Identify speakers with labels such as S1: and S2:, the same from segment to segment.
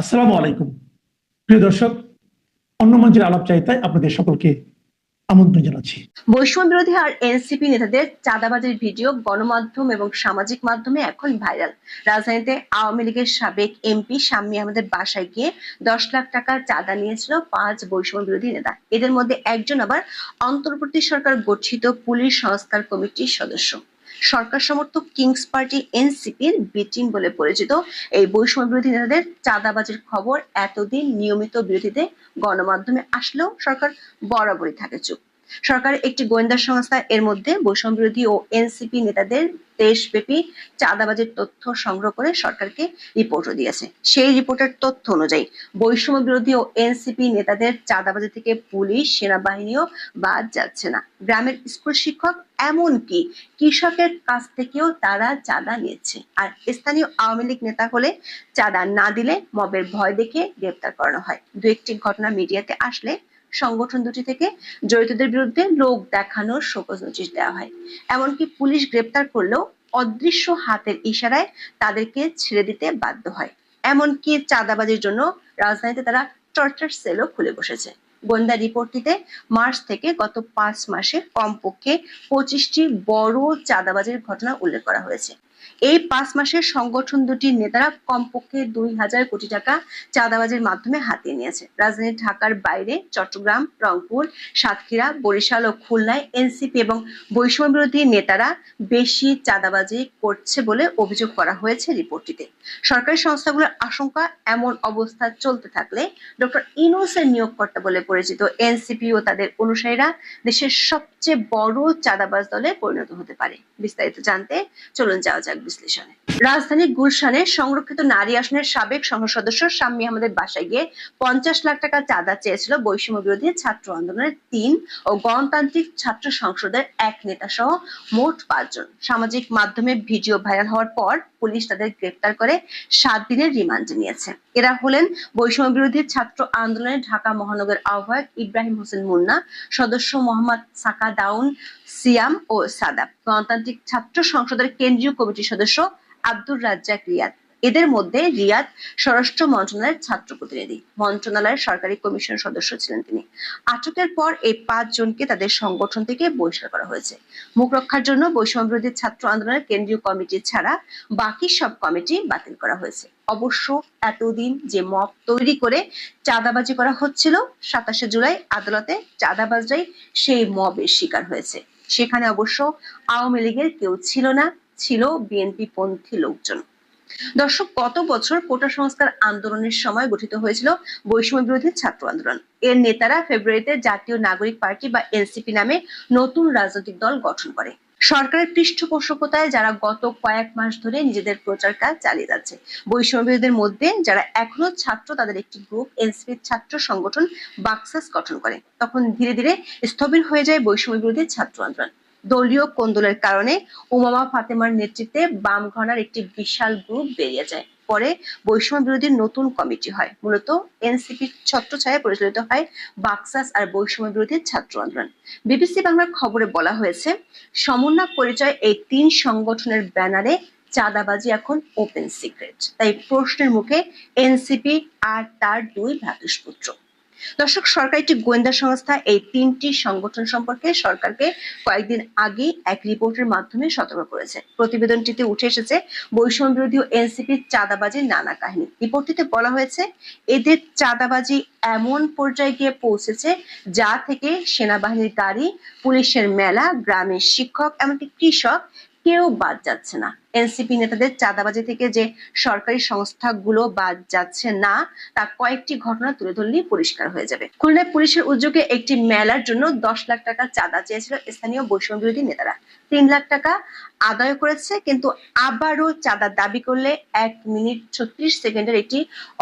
S1: আসসালামু আলাইকুম। প্রিয় দর্শক, অন্য মঞ্চের আলাপ চাইতায় আপনাদের সকলকে আমন্ত্রণ জানাচ্ছি।
S2: বৈষম্য বিরোধী আর এনসিপি নেতাদের চাঁদাবাজির ভিডিও গণমাধ্যম এবং সামাজিক মাধ্যমে এখন ভাইরাল। রাজধানীতে আওয়ামী লীগের সাবেক এমপি শাম্মী আহমেদের বাসায় গিয়ে দশ লাখ টাকা চাঁদা নিয়েছিল পাঁচ বৈষম্য বিরোধী নেতা। এদের মধ্যে একজন আবার অন্তর্বর্তী সরকার গঠিত পুলিশ সংস্কার কমিটির সদস্য। সরকার সমর্থক কিংস পার্টি এনসিপির বিটিং বলে পরিচিত। এই বৈষম্য বিরোধী নেতাদের চাঁদাবাজির খবর এতদিন নিয়মিত বিরোধীতে গণমাধ্যমে আসলেও সরকার বরাবরই থাকে চুপ। সরকারের একটি গোয়েন্দা সংস্থা, এর মধ্যে বৈষম্য বিরোধী ও এনসিপি নেতাদের দেশব্যাপী চাঁদাবাজির তথ্য সংগ্রহ করে সরকারকে রিপোর্টও দিয়েছে। সেই রিপোর্টের তথ্য অনুযায়ী বৈষম্য বিরোধী ও এনসিপি নেতাদের চাঁদাবাজি থেকে পুলিশ, সেনাবাহিনীও বাদ যাচ্ছে না। গ্রামের স্কুল শিক্ষক এমনকি কৃষকের কাছ থেকেও তারা চাঁদা নিচ্ছে আর স্থানীয় আওয়ামী লীগ নেতা হলে চাঁদা না দিলে মবের ভয় দেখে গ্রেপ্তার করানো হয়। দু একটি ঘটনা মিডিয়াতে আসলে সংগঠন দুটি থেকে জড়িতদের বিরুদ্ধে লোক দেখানোর শোকজ নোটিশ দেওয়া হয়। এমনকি পুলিশ গ্রেপ্তার করলেও অদৃশ্য হাতের ইশারায় তাদেরকে ছেড়ে দিতে বাধ্য হয়। এমনকি চাঁদাবাজির জন্য রাজধানীতে তারা টর্চার সেলও খুলে বসেছে। গোয়েন্দা রিপোর্টটিতে মার্চ থেকে গত পাঁচ মাসে কমপক্ষে পঁচিশটি বড় চাঁদাবাজির ঘটনা উল্লেখ করা হয়েছে। এই পাঁচ মাসের সংগঠন দুটির নেতারা কমপক্ষে দুই হাজার কোটি টাকা চাঁদাবাজির মাধ্যমে হাতিয়ে নিয়েছে। রাজধানী ঢাকার বাইরে চট্টগ্রাম, রংপুর, সাতক্ষীরা, বরিশাল ও খুলনায় এনসিপি এবং বৈষম্য বিরোধী নেতারা বেশি চাঁদাবাজি করছে বলে অভিযোগ করা হয়েছে রিপোর্টটিতে। সরকারি সংস্থাগুলোর আশঙ্কা এমন অবস্থা চলতে থাকলে ডক্টর ইনোসের নিয়োগকর্তা বলে পরিচিত এনসিপি ও তাদের অনুসারীরা দেশের সবচেয়ে বড় চাঁদাবাজ দলে পরিণত হতে পারে। বিস্তারিত জানতে চলুন যাওয়া যাক। विश्लेषण है। রাজধানীর গুলশানে সংরক্ষিত নারী আসনের সাবেক সংসদ সদস্য শাম্মী আহমেদের বাসায় গিয়ে পঞ্চাশ লাখ টাকা চাঁদা চেয়েছিল বৈষম্য বিরোধী ছাত্র আন্দোলনের তিন ও গণতান্ত্রিক ছাত্র সংসদের এক নেতা সহ মোট পাঁচজন। সামাজিক মাধ্যমে ভিডিও ভাইরাল হওয়ার পর পুলিশ তাদের গ্রেপ্তার করে সাত দিনের রিমান্ডে নিয়েছে এরা হলেন বৈষম্য বিরোধী ছাত্র আন্দোলনের ঢাকা মহানগর আহ্বায়ক ইব্রাহিম হোসেন মুন্না, সদস্য মোহাম্মদ সাকা দাউন সিয়াম ও সাদাব। গণতান্ত্রিক ছাত্র সংসদের কেন্দ্রীয় কমিটির সদস্য আব্দুর রাজ্জাক রিয়াদ। এদের মধ্যে রিয়াদ স্বরাষ্ট্র মন্ত্রণালয়ের ছাত্র প্রতিনিধি। মন্ত্রণালয়ের সরকারি কমিশন সদস্য ছিলেন তিনি। আটকের পর এই পাঁচ জনকে তাদের সংগঠন থেকে বহিষ্কার করা হয়েছে। মুখ রক্ষার জন্য বৈষম্য বিরোধী ছাত্র আন্দোলনের কেন্দ্রীয় কমিটি ছাড়া বাকি সব কমিটি বাতিল করা হয়েছে। অবশ্য এতদিন যে মব তৈরি করে চাঁদাবাজি করা হচ্ছিল, সাতাশে জুলাই আদালতে চাঁদাবাজরাই সেই মবের শিকার হয়েছে। সেখানে অবশ্য আওয়ামী লীগের কেউ ছিল না। ছিল বিএনপি পন্থী লোকজন। দর্শক, গত বছর কোটা সংস্কার আন্দোলনের সময় গঠিত হয়েছিল বৈষম্য বিরোধী ছাত্র আন্দোলন। এর নেতারা ফেব্রুয়ারিতে জাতীয় নাগরিক পার্টি বা এনসিপি নামে নতুন রাজনৈতিক দল গঠন করে। সরকারের পৃষ্ঠপোষকতায় যারা গত কয়েক মাস ধরে নিজেদের প্রচার কাজ চালিয়ে যাচ্ছে, বৈষম্য বিরোধীদের মধ্যে যারা এখনও ছাত্র, তাদের একটি গ্রুপ এনসিপির ছাত্র সংগঠন, বাক্সাস গঠন করে। তখন ধীরে ধীরে স্থবির হয়ে যায় বৈষম্য বিরোধী ছাত্র আন্দোলন। দলীয় কোন্দলের কারণে উমামা ফাতেমার নেতৃত্বে বাম ঘনার একটি বিশাল গ্রুপ বেরিয়ে যায়। পরে বৈষম্য বিরোধী নতুন কমিটি হয়। মূলত এনসিপির ছত্রছায়ায় পরিচালিত হয় বাক্সাস আর বৈষম্য বিরোধী ছাত্র আন্দোলন। বিবিসি বাংলার খবরে বলা হয়েছে, সমন্বয় পরিচয় এই তিন সংগঠনের ব্যানারে চাঁদাবাজি এখন ওপেন সিক্রেট তাই প্রশ্নের মুখে এনসিপি আর তার দুই ভ্রাতুষ্পুত্র। দর্শক, সরকার একটি গোয়েন্দা সংস্থা। এই তিনটি সংগঠন সম্পর্কে সরকারকে কয়েকদিন আগেই এক রিপোর্টের মাধ্যমে সতর্ক করেছে। প্রতিবেদনটিতে উঠে এসেছে বৈষম্য বিরোধী এনসিপির চাঁদাবাজির নানা কাহিনী। রিপোর্টটিতে বলা হয়েছে, এদের চাঁদাবাজি এমন পর্যায়ে গিয়ে পৌঁছেছে যা থেকে সেনাবাহিনীর গাড়ি, পুলিশের মেলা, গ্রামের শিক্ষক, এমনকি কৃষক কেউ বাদ যাচ্ছে না। এনসিপি নেতাদের চাঁদাবাজি থেকে যে সরকারি সংস্থাগুলো বাদ যাচ্ছে না, তা কয়েকটি ঘটনা তুলে ধরলেই পরিষ্কার হয়ে যাবে। খুলনায় পুলিশের উদ্যোগে একটি মেলার জন্য দশ লাখ টাকা চাঁদা চেয়েছিল স্থানীয় বৈষম্য বিরোধী নেতারা। তিন লাখ টাকা আদায় করেছে, কিন্তু আবারও চাঁদা দাবি করলে এক মিনিট ছত্রিশ সেকেন্ডের একটি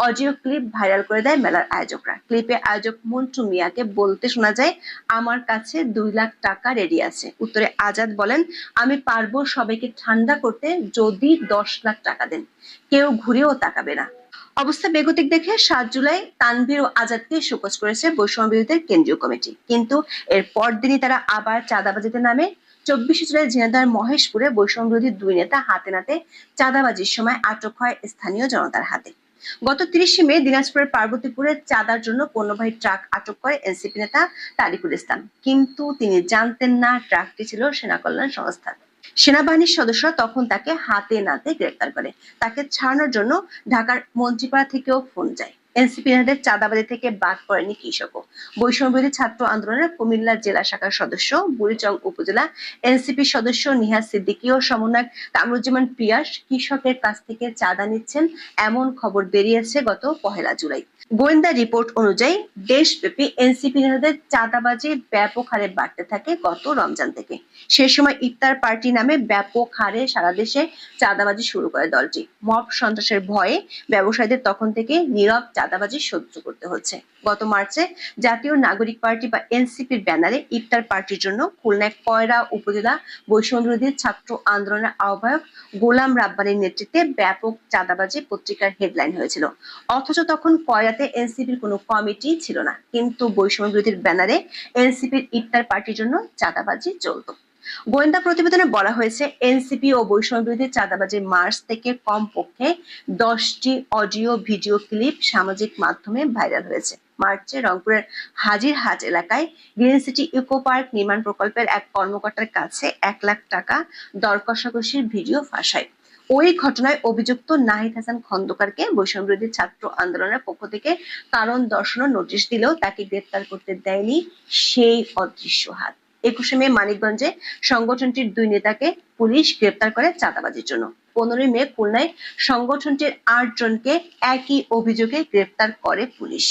S2: অডিও ক্লিপ ভাইরাল করে দেয় মেলার আয়োজকরা। ক্লিপে আয়োজক মন্টু মিয়াকে বলতে শোনা যায়, আমার কাছে দুই লাখ টাকা রেডি আছে। উত্তরে আজাদ বলেন, আমি পারব সবাইকে ঠান্ডা করতে যদি দশ লাখ টাকা দেন, কেউ ঘুরেও তাকাবে না। অবস্থা বেগতিক দেখে সাত জুলাই তানভীর ও আজাদকে শোকজ করেছে বৈষম্য বিরোধীদের কেন্দ্রীয় কমিটি। কিন্তু এর পরদিনই তারা আবার চাঁদাবাজিতে নামে। চব্বিশে জুলাই ঝিনাইদহের মহেশপুরে বৈষম্য বিরোধী দুই নেতা হাতে নাতে চাঁদাবাজির সময় আটক হয় স্থানীয় জনতার হাতে। গত তিরিশে মে দিনাজপুরের পার্বতীপুরে চাঁদার জন্য পণ্যবাহী ট্রাক আটক করে এনসিপি নেতা তারিকুল ইসলাম। কিন্তু তিনি জানতেন না ট্রাকটি ছিল সেনা কল্যাণ সংস্থার। সেনাবাহিনীর সদস্যরা তখন তাকে হাতে নাতে গ্রেপ্তার করে। তাকে ছাড়ানোর জন্য ঢাকার মন্ত্রীপাড়া থেকেও ফোন যায়। এনসিপি নেতাদের চাঁদাবাজি থেকে বাদ পড়েনি কৃষকও। বৈষম্যবিরোধী ছাত্র আন্দোলনের কুমিল্লা জেলা শাখার সদস্য, বুড়িচং উপজেলা এনসিপি সদস্য নিহাজ সিদ্দিকী ও সমন্বয়ক কামরুজ্জামান পিয়াস কৃষকের কাছ থেকে চাঁদা নিচ্ছেন। এমন খবর বেরিয়েছে গত পহেলা জুলাই। গোয়েন্দা রিপোর্ট অনুযায়ী দেশব্যাপী এনসিপি নেতাদের চাঁদাবাজি ব্যাপক হারে বাড়তে থাকে গত রমজান থেকে। সে সময় ইফতার পার্টি নামে ব্যাপক হারে সারা দেশে চাঁদাবাজি শুরু করে দলটি। মব সন্ত্রাসের ভয়ে ব্যবসায়ীদের তখন থেকে নীরব চাঁদাবাজি সহ্য করতে হচ্ছে। গত মার্চে জাতীয় নাগরিক পার্টি বা এনসিপির ব্যানারে ইফতার পার্টির জন্য খুলনায় কয়রা উপজেলা বৈষম্যবিরোধী ছাত্র আন্দোলনের আহ্বায়ক গোলাম রাব্বানির নেতৃত্বে ব্যাপক চাঁদাবাজি পত্রিকার হেডলাইন হয়েছিল। অথচ তখন কয়রাতে এনসিপির কোনো কমিটি ছিল না। কিন্তু বৈষম্য বিরোধীর ব্যানারে এনসিপির ইফতার পার্টির জন্য চাঁদাবাজি চলতো। গোয়েন্দা প্রতিবেদনে বলা হয়েছে, এনসিপি ও বৈষম্য বিরোধী চাঁদাবাজি মার্চ থেকে কমপক্ষে দশটি অডিও, ভিডিও ক্লিপ সামাজিক মাধ্যমে ভাইরাল হয়েছে। মার্চে রংপুরের হাজিরহাট এলাকায় গ্রিন সিটি ইকো পার্ক নির্মাণ প্রকল্পের এক কর্মকর্তার কাছে এক লাখ টাকা দর ভিডিও ফাঁস হয়। ওই ঘটনায় অভিযুক্ত নাহিদ হাসান খন্দকারকে বৈষম্যবিরোধী ছাত্র আন্দোলনের পক্ষ থেকে কারণ দর্শানোর নোটিশ দিলেও তাকে গ্রেপ্তার করতে দেয়নি সেই অদৃশ্য হাত। একুশে মে মানিকগঞ্জে সংগঠনটির দুই নেতাকে পুলিশ গ্রেপ্তার করে চাঁদাবাজির জন্য। পনেরোই মে খুলনায় সংগঠনটির আট জনকে একই অভিযোগে গ্রেপ্তার করে পুলিশ।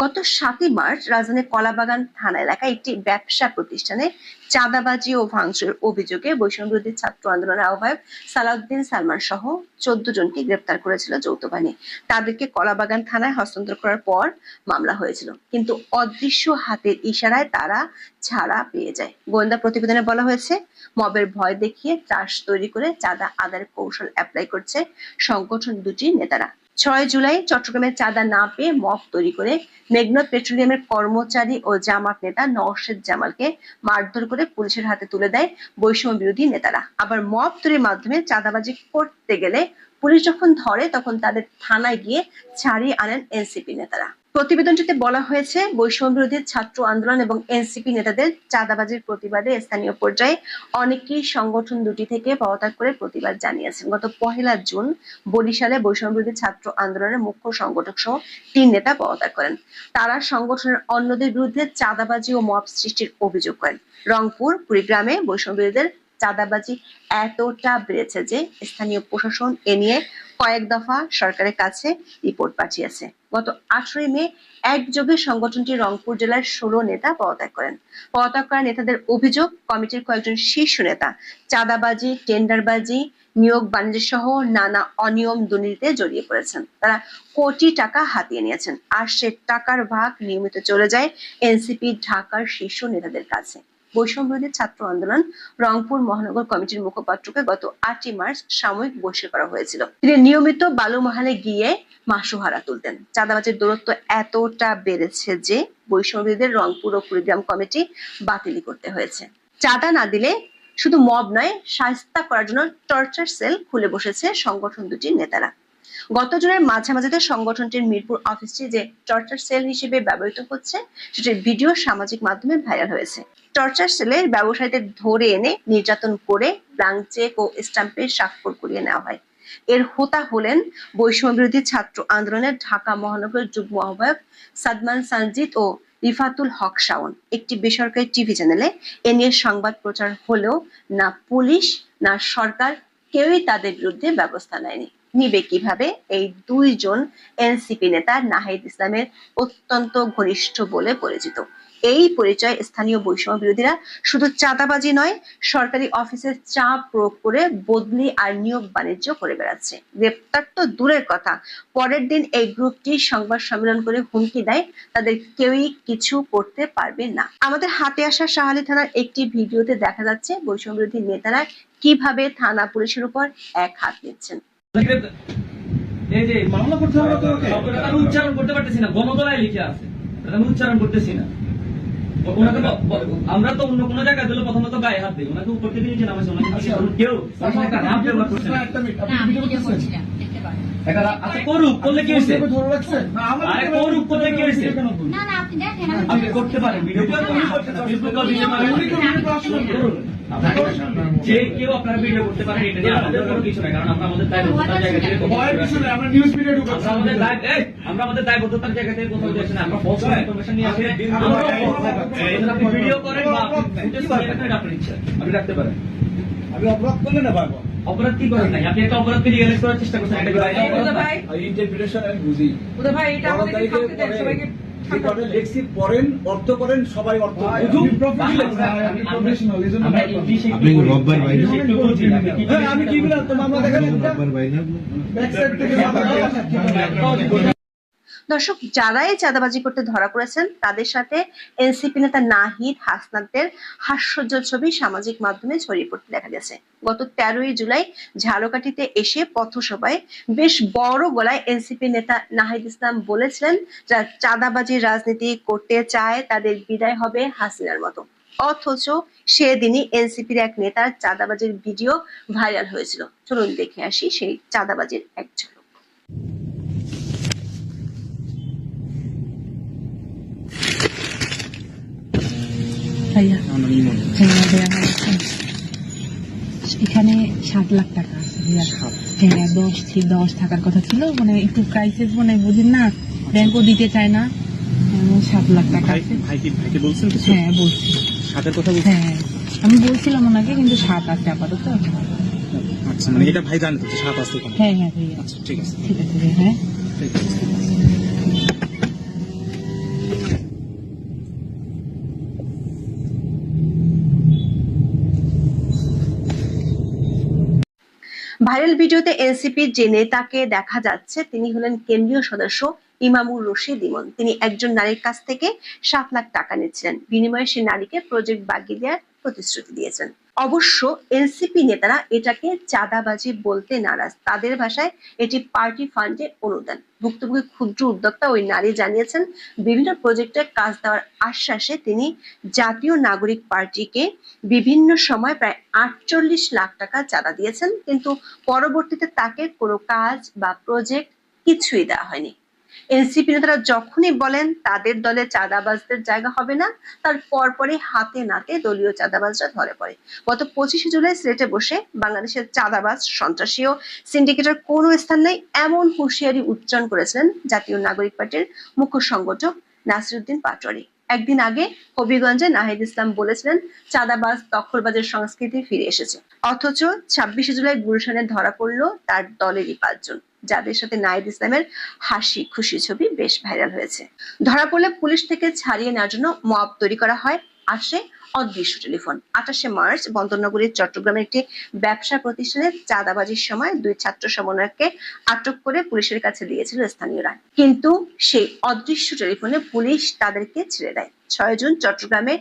S2: গত সাতই মার্চ রাজধানীর কলাবাগান থানা এলাকায় একটি ব্যবসা প্রতিষ্ঠানে চাঁদাবাজি ও ভাঙচুরের অভিযোগে বৈষম্যবিরোধী ছাত্র আন্দোলনের আহ্বায়ক সালাউদ্দিন সালমান সহ চোদ্দ জনকে গ্রেপ্তার করেছিল যৌথ বাহিনী তাদেরকে কলাবাগান থানায় হস্তান্তর করার পর মামলা হয়েছিল। কিন্তু অদৃশ্য হাতের ইশারায় তারা ছাড়া পেয়ে যায়। গোয়েন্দা প্রতিবেদনে বলা হয়েছে, মবের ভয় দেখিয়ে ত্রাস তৈরি করে চাঁদা আদায়ের কৌশল অ্যাপ্লাই করছে সংগঠন দুটির নেতারা। ছয় জুলাই চট্টগ্রামের চাঁদা না পেয়ে মপ তৈরি করে মেঘনা পেট্রোলিয়ামের কর্মচারী ও জামাত নেতা নওশেদ জামালকে মারধর করে পুলিশের হাতে তুলে দেয় বৈষম্য বিরোধী নেতারা। আবার মব তৈরির মাধ্যমে চাঁদাবাজি করতে গেলে পুলিশ যখন ধরে, তখন তাদের থানায় গিয়ে ছাড়িয়ে আনেন এনসিপি নেতারা। প্রতিবেদনটিতে বলা হয়েছে, বৈষম্য বিরোধী ছাত্র আন্দোলন এবং এনসিপি নেতাদের চাঁদাবাজির প্রতিবাদে স্থানীয় পর্যায়ে অনেকেই সংগঠন দুটি থেকে পদত্যাগ করে প্রতিবাদ জানিয়েছেন। গত পহেলা জুন বরিশালে বৈষম্য বিরোধী ছাত্র আন্দোলনের মুখ্য সংগঠক সহ তিন নেতা পদত্যাগ করেন। তারা সংগঠনের অন্যদের বিরুদ্ধে চাঁদাবাজি ও মব সৃষ্টির অভিযোগ করেন। রংপুর, কুড়িগ্রামে বৈষম্য বিরোধীদের চাঁদাবাজি এতটা বেড়েছে যে স্থানীয় প্রশাসন এ নিয়ে কয়েক দফা সরকারের কাছে রিপোর্ট পাঠিয়েছে। গত আঠারোই মে একযোগে সংগঠনটি রংপুর জেলার ষোলো নেতা পদত্যাগ করেন। পদত্যাগ করা নেতাদের অভিযোগ, কমিটির কয়েকজন শীর্ষ নেতা, চাঁদাবাজি, টেন্ডারবাজি, নিয়োগ বাণিজ্য সহ নানা অনিয়ম দুর্নীতিতে জড়িয়ে পড়েছেন। তারা কোটি টাকা হাতিয়ে নিয়েছেন। আর সে টাকার ভাগ নিয়মিত চলে যায় এনসিপি ঢাকার শীর্ষ নেতাদের কাছে। বৈষম্যবিরোধী ছাত্র আন্দোলন রংপুর মহানগর কমিটির মুখপাত্রকে গত আটই মার্চ সাময়িক বহিষ্কার করা হয়েছিল। তিনি নিয়মিত বালুমহালে গিয়ে মাসুহারা তুলতেন। চাঁদাবাজির দূরত্ব এতটা বেড়েছে যে বৈষম্যবিরোধীদের রংপুর ও কুড়িগ্রাম কমিটি বাতিল করতে হয়েছে। চাঁদা না দিলে শুধু মব নয় শাস্তা করার জন্য টর্চার সেল খুলে বসেছে সংগঠন দুটির নেতারা। গত জুনের মাঝামাঝিতে সংগঠনটির মিরপুর অফিসটি যে টর্চার সেল হিসেবে ব্যবহৃত হচ্ছে, সেটির ভিডিও সামাজিক মাধ্যমে ভাইরাল হয়েছে। টর্চার সেলের ব্যবসায়ীদের ধরে এনে নির্যাতন করে ব্লাঙ্ক চেক ও স্টাম্পের স্বাক্ষর করিয়ে নেওয়া হয়। এর হোতা হলেন বৈষম্য বিরোধী ছাত্র আন্দোলনের ঢাকা মহানগর যুগ্ম আহ্বায়ক সাদমান সানজিদ ও রিফাতুল হক শাওন। একটি বেসরকারি টিভি চ্যানেলে এ নিয়ে সংবাদ প্রচার হলেও না পুলিশ, না সরকার কেউই তাদের বিরুদ্ধে ব্যবস্থা নেয়নি। নিবে কীভাবে? এই দুইজন এনসিপি নেতা নাহিদ ইসলামের অত্যন্ত ঘনিষ্ঠ বলে পরিচিত। এই পরিচয় স্থানীয় বৈষম্য বিরোধীরা শুধু চাঁদাবাজি নয়, সরকারি অফিসে চাপ প্রয়োগ করে বদলি আর নিয়োগ বাণিজ্য করে বেড়াচ্ছে। গ্রেপ্তার তো দূরের কথা, পরের দিন এই গ্রুপটি সংবাদ সম্মেলন করে হুমকি দেয়, তাদের কেউই কিছু করতে পারবে না। আমাদের হাতে আসা শাহালি থানার একটি ভিডিওতে দেখা যাচ্ছে বৈষম্য বিরোধী নেতারা কীভাবে থানা পুলিশের উপর এক হাত নিচ্ছেন
S3: এই যে
S4: মামলা করতে হবে তো
S3: আমি উচ্চারণ করতে পারতেছি না গণগলায় লিখে আছে। এটা আমি উচ্চারণ করতেছি না। ওনাকে আমরা তো অন্য কোনো জায়গায় দিলে প্রথমত গায়ে হাত দিই। ওনাকে উপর থেকে নিচে নামাইছে। ওনাকে
S4: আচ্ছা।
S3: কেউ একটা হাত ব্যবহার করছে না। আচ্ছা করুক করলে কি হয়েছে? আরে করুক করলে কি হয়েছে?
S4: আপনি
S3: করতে পারেন ভিডিও করতে পারেন। যে কেউ আপনারা ভিডিও করতে পারেন এটা নিয়ে আমাদের কোনো কিছু নাই কারণ আমরা আমাদের দায়বদ্ধতার জায়গা থেকে কথা বলছি। আমরা আমাদের দায় এই, আমরা আমাদের দায়বদ্ধতার জায়গা থেকে কোথাও যাচ্ছি না। আমরা ফলস ইনফরমেশন নিয়ে আসি। আমরা আপনি ভিডিও করেন বা আপনি ফুটেজ রাখতে পারেন।
S5: আমি অপরাধ করলে না পারব
S3: অপরাধ কি করেন নাই আপনি একটা অপরাধকে লিগালাইজ করার চেষ্টা করছেন এটা?
S6: ভাই
S5: ইন্টারপ্রিটেশন আমি বুঝি
S6: ভাই এটা
S5: আমাদের
S6: থাকতে দেন সবাইকে
S5: হ্যাঁ, আমি কি বললাম
S2: দর্শক যারা এই চাঁদাবাজি করতে ধরা পড়েছেন, তাদের সাথে এনসিপি নেতা নাহিদ হাসনাতের হাস্যজ্জ্বল ছবি সামাজিক মাধ্যমে ছড়িয়ে পড়তে দেখা গেছে। গত তেরোই জুলাই ঝালকাঠিতে এসে পথসভায় বেশ বড় গলায় এনসিপি নেতা নাহিদ ইসলাম বলেছিলেন, যারা চাঁদাবাজির রাজনীতি করতে চায়, তাদের বিদায় হবে হাসিনার মতো। অথচ সেদিনই এনসিপির এক নেতার চাঁদাবাজির ভিডিও ভাইরাল হয়েছিল। চলুন দেখে আসি সেই চাঁদাবাজির এক
S7: ভাইয়া। এখন সাত লাখ টাকা। আছে ভাইয়া ভাইয়া দশ দশ থাকার কথা ছিল। মানে একটু ক্রাইসিস মানে বুঝেন না ব্যাংকও দিতে চায় না। সাত লাখ টাকা আছে। হ্যাঁ বলছি।
S8: সাতের কথা
S7: হ্যাঁ আমি বলছিলাম ওনাকে কিন্তু সাত আছে আপাতত।
S8: আচ্ছা মানে এটা ভাই জানতো সাত আসতে
S7: হ্যাঁ হ্যাঁ ভাইয়া।
S8: আচ্ছা ঠিক আছে।
S7: ঠিক আছে হ্যাঁ।
S8: ঠিক আছে।
S2: ভাইরাল ভিডিওতে এনসিপির যে নেতাকে দেখা যাচ্ছে। তিনি হলেন কেন্দ্রীয় সদস্য ইমামুর রশিদ ইমন। তিনি একজন নারীর কাছ থেকে সাত লাখ টাকা নিচ্ছিলেন। বিনিময়ে সে নারীকে প্রজেক্ট বাগিয়ে দেওয়ার প্রতিশ্রুতি দিয়েছেন। অবশ্য এনসিপি নেতারা এটাকে চাঁদাবাজি বলতে নারাজ। তাদের ভাষায় এটি পার্টি ফান্ডের অনুদান। ভুক্তভোগী ক্ষুদ্র উদ্যোক্তা ওই নারী জানিয়েছেন, বিভিন্ন প্রজেক্টে কাজ দেওয়ার আশ্বাসে তিনি জাতীয় নাগরিক পার্টিকে বিভিন্ন সময় প্রায় আটচল্লিশ লাখ টাকা চাঁদা দিয়েছেন, কিন্তু পরবর্তীতে তাকে কোনো কাজ বা প্রজেক্ট কিছুই দেওয়া হয়নি। এনসিপি নেতারা যখনই বলেন তাদের দলে চাঁদাবাজদের জায়গা হবে না, তার পরপরই হাতে নাতে দলীয় চাঁদাবাজরা ধরে পড়ে। গত পঁচিশে জুলাই সিলেটে বসে বাংলাদেশের চাঁদাবাজ, সন্ত্রাসী ও সিন্ডিকেটের কোনো স্থান নেই এমন হুঁশিয়ারি উচ্চারণ করেছিলেন জাতীয় নাগরিক পার্টির মুখ্য সংগঠক নাসিরুদ্দিন পাটোয়ারি। একদিন আগে হবিগঞ্জে নাহিদ ইসলাম বলেছিলেন, চাঁদাবাজ দখলবাজের সংস্কৃতি ফিরে এসেছে। অথচ ছাব্বিশে জুলাই গুলশানে ধরা পড়ল তার দলেরই পাঁচজন। যাদের সাথে নাহিদ ইসলামের হাসি, খুশি ছবি বেশ ভাইরাল হয়েছে। ধরা পড়লে পুলিশ থেকে ছাড়িয়ে নেওয়ার জন্য মব তৈরি করা হয় আসে অদৃশ্য টেলিফোন। আঠাশে মার্চ, বন্দরনগরীর চট্টগ্রামের একটি ব্যবসা প্রতিষ্ঠানে চাঁদাবাজির সময় দুই ছাত্র সমন্বয়ককে আটক করে পুলিশের কাছে দিয়েছিল স্থানীয়রা। কিন্তু সেই অদৃশ্য টেলিফোনে পুলিশ তাদেরকে ছেড়ে দেয়। ছয় জুন, চট্টগ্রামে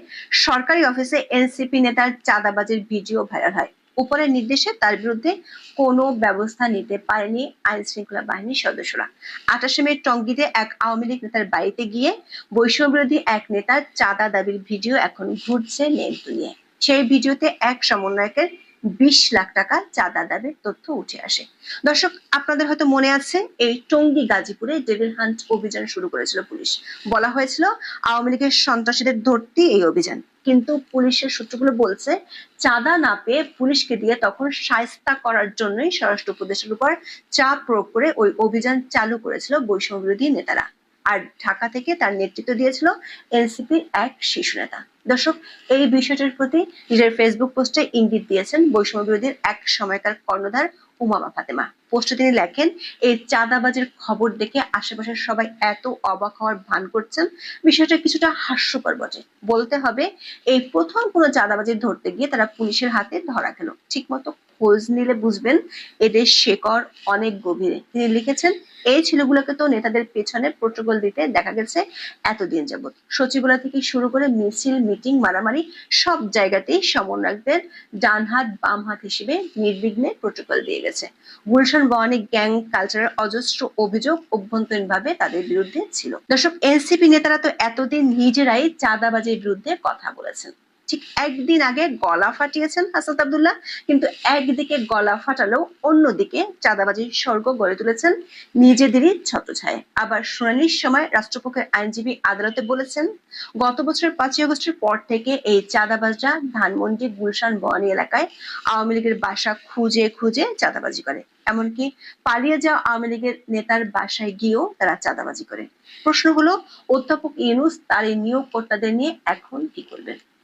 S2: সরকারি অফিসে এনসিপি নেতার চাঁদাবাজির ভিডিও ভাইরাল হয়। উপরের নির্দেশে তার বিরুদ্ধে কোনো ব্যবস্থা নিতে পারেনি আইন শৃঙ্খলা বাহিনীর সদস্যরা। আঠাশে মে টঙ্গীতে এক আওয়ামী লীগ নেতার বাড়িতে গিয়ে বৈষম্য বিরোধী এক নেতার চাঁদা দাবির ভিডিও এখন ঘুরছে নেট দুনিয়ায় সেই ভিডিওতে এক সমন্বয়কের বিশ লাখ টাকা চাঁদা দাবির তথ্য উঠে আসে। দর্শক, আপনাদের হয়তো মনে আছে, এই টঙ্গী গাজীপুরে ডেভিল হান্ট অভিযান শুরু করেছিল পুলিশ। বলা হয়েছিল, আওয়ামী লীগের সন্ত্রাসীদের ধরতেই এই অভিযান। কিন্তু পুলিশের সূত্রগুলো বলছে, চাঁদা না পেয়ে পুলিশকে দিয়ে তখন সায়স্তা করার জন্যই স্বরাষ্ট্র উপদেশের উপর চাপ প্রয়োগ করে ওই অভিযান চালু করেছিল বৈষম্য বিরোধী নেতারা। আর ঢাকা থেকে তার নেতৃত্ব দিয়েছিল এনসিপির এক শিশু নেতা। দর্শক, এই বিষয়টির প্রতি নিজের ফেসবুক পোস্টে ইঙ্গিত দিয়েছেন বৈষম্য বিরোধীর এক সময়কার কর্ণধার উমামা ফাতেমা। পোস্টে তিনি লেখেন, এই চাঁদাবাজির খবর দেখে আশেপাশের সবাই এত অবাক হওয়ার ভান করছেন। বিষয়টা কিছুটা হাস্যকর বটে। বলতে হবে, এই প্রথম কোনো চাঁদাবাজি ধরতে গিয়ে তারা পুলিশের হাতে ধরা খেল। ঠিকমতো খোঁজ নিলে বুঝবেন এদের শেকড় অনেক গভীরে। তিনি লিখেছেন, এই ছেলেগুলোকে তো নেতাদের পেছনে প্রোটোকল দিতে দেখা গেছে এতদিন যাবত সচিবালয় থেকে শুরু করে মিছিল, মিটিং, মারামারি সব জায়গাতেই সমন্বয়কদের ডান হাত বাম হাত হিসেবে নির্বিঘ্নে প্রোটোকল দিয়ে গেছে। গুলশান বওয়ানি গ্যাং কালচারের অজস্র অভিযোগ অভ্যন্তরীণভাবে তাদের বিরুদ্ধে ছিল। দর্শক এনসিপি নেতারা তো এতদিন নিজেরাই চাঁদাবাজির বিরুদ্ধে কথা বলেছেন। ঠিক একদিন আগে গলা ফাটিয়েছেন হাসান আব্দুল্লাহ, কিন্তু একদিকে গলা ফাটালেও অন্যদিকে চাঁদাবাজির স্বর্গ গড়ে তুলেছেন নিজেদেরই ছত্রছায়। আবার শুনানির সময় রাষ্ট্রপক্ষের আইনজীবী আদালতে বলেছেন, গত বছরের পাঁচই আগস্টের পর থেকে এই চাঁদাবাজরা ধানমন্ডি গুলশান বয়ানী এলাকায় আওয়ামী লীগের বাসা খুঁজে খুঁজে চাঁদাবাজি করে। এমনকি পালিয়ে যাওয়া আওয়ামী লীগের নেতার বাসায় গিয়েও তারা চাঁদাবাজি করে। প্রশ্ন হলো, অধ্যাপক ইউনুস তার এই নিয়োগকর্তাদের নিয়ে এখন কি করবেন?